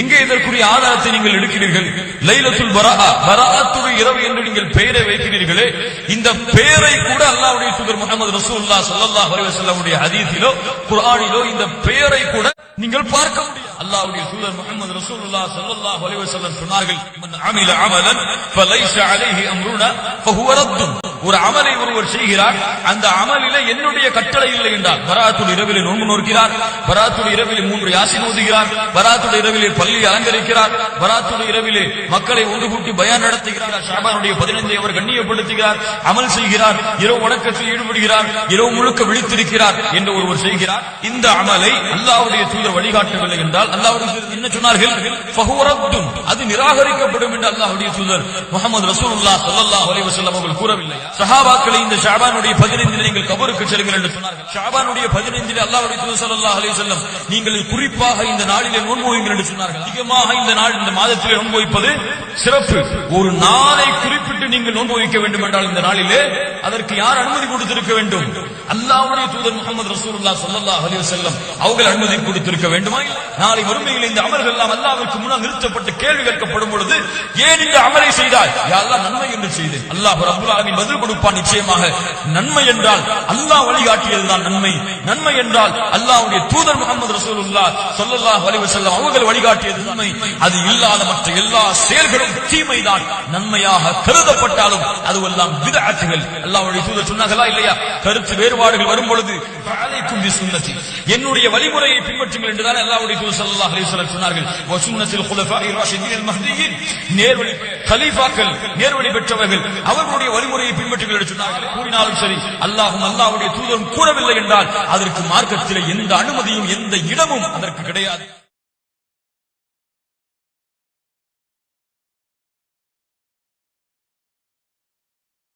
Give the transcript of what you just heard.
எங்கே இதற்குரிய ஆதாரத்தை நீங்கள் எடுக்கிறீர்கள்? லைலத்துல் பரஹா பரஹாத்துடைய இரவு என்று நீங்கள் பெயரை வைக்கிறீர்களே இந்த பெயரை கூட அல்லாவுடைய தூதர் முகமது ரசூல்லா ஸல்லல்லாஹு அலைஹி வஸல்லமுடைய ஹதீஸிலோ குரானிலோ இந்த பெயரை கூட நீங்கள் பார்க்க முடியும் அல்லாவுடைய தூதர் முகமது ரசூலுல்லா ஸல்லல்லாஹு அலைஹி சொன்னார்கள் அமில அமலன் ஃபலைஸ அலைஹி அம்ருனா ஃபஹுவ ரத்துன். ஒரு அமலை ஒருவர் செய்கிறார் அந்த அமலில என்னுடைய கட்டளை இல்லை என்றால் பராத்துடைய இரவிலே நோன்பு நோக்கிறார் பராத்துடைய இரவிலே மூன்று யாசி ஓதுகிறார் பராத்துடைய இரவிலே பள்ளி அலங்கரிக்கிறார் பராத்துடைய இரவிலே மக்களை ஒன்று கூட்டி பயன் நடத்துகிறார். ஷாபானுடைய பதினைந்தை அவர் கண்ணியப்படுத்துகிறார் அமல் செய்கிறார் இரவு வணக்கத்தில் ஈடுபடுகிறார் இரவு முழுக்க விழித்திருக்கிறார் என்று ஒருவர் செய்கிறார். இந்த அமலை அல்லாவுடைய தூதர் வழிகாட்டவில்லை என்றால் அல்லாவுடைய என்ன சொன்னார்கள்? அது நிராகரிக்கப்படும் என்று அல்லாஹுடைய தூதர் முகமது ரசூலுல்லாஹ் ஸல்லல்லாஹு அலைஹி அவர்கள் கூறவில்லை. சஹாபாக்களை இந்த ஷாபானுடைய பதினைந்தில் நீங்கள் கபருக்கு செல்லுங்கள் என்று சொன்னார்கள். ஷாபானுடைய பதினைந்தில் அல்லாஹ்வுடைய தூதர் ஸல்லல்லாஹு அலி வஸல்லம் நீங்கள் குறிப்பாக இந்த நாளிலே நோன்பு என்று சொன்னார்கள். அதிகமாக இந்த நாள் இந்த மாதத்திலே நோன்பு வைப்பது சிறப்பு. ஒரு நாளை குறிப்பிட்டு நீங்கள் நோன்பு வைக்க வேண்டும் என்றால் இந்த நாளிலே அதற்கு யார் அனுமதி கொடுத்திருக்க வேண்டும்? அல்லாவுடைய தூதர் முகமது ரசூல்லா ஸல்லல்லாஹு அலி செல்லம் அவர்கள் அனுமதி கொடுத்திருக்க வேண்டுமா நாளை வறுமையில் இந்த அமல்கள் எல்லாம் அல்லாவிற்கு முன்னால் நிறுத்தப்பட்டு கேள்வி கேட்கப்படும் பொழுது ஏன் இந்த அமலை செய்தாய்? யாரெல்லாம் நன்மை என்று செய்தேன் அல்லாஹ் ரப்பல் பதில் கொடுப்பான் நிச்சயமாக. நன்மை என்றால் அல்லாஹ் வழிகாட்டியதுதான் நன்மை. நன்மை என்றால் அல்லாஹ்வுடைய தூதர் முகமது ரசூலுல்லா சொல்லல்லாஹ் வலிவு செல்லம் அவர்கள் வழிகாட்டியது நன்மை. அது இல்லாத மற்ற எல்லா செயல்களும் தீமைதான். நன்மையாக கருதப்பட்டாலும் அதுவெல்லாம் விதஅத்துகள். அல்லாஹ்வுடைய தூதர் சொன்னார்களா இல்லையா? கருத்து வேறுபாடுகள் வரும் பொழுது என்னுடைய வழிமுறையை பின்பற்றுங்கள் என்றுதான் அல்லாஹ்வுடைய தூதர் ஸல்லல்லாஹு அலைஹி வஸல்லம் சொன்னார்கள். ராஷிதீன் அல் மஹ்தியின் நேர்வழி கலீஃபாக்கள் நேர்வழி பெற்றவர்கள் அவர்களுடைய வழிமுறையை பின்பற்றுங்கள் என்று சொன்னார்கள். கூறினாலும் சரி அல்லாஹும் அல்லாஹுடைய தூதரும் கூறவில்லை என்றால் அதற்கு மார்க்கத்தில் எந்த அனுமதியும் எந்த இடமும் அதற்கு கிடையாது.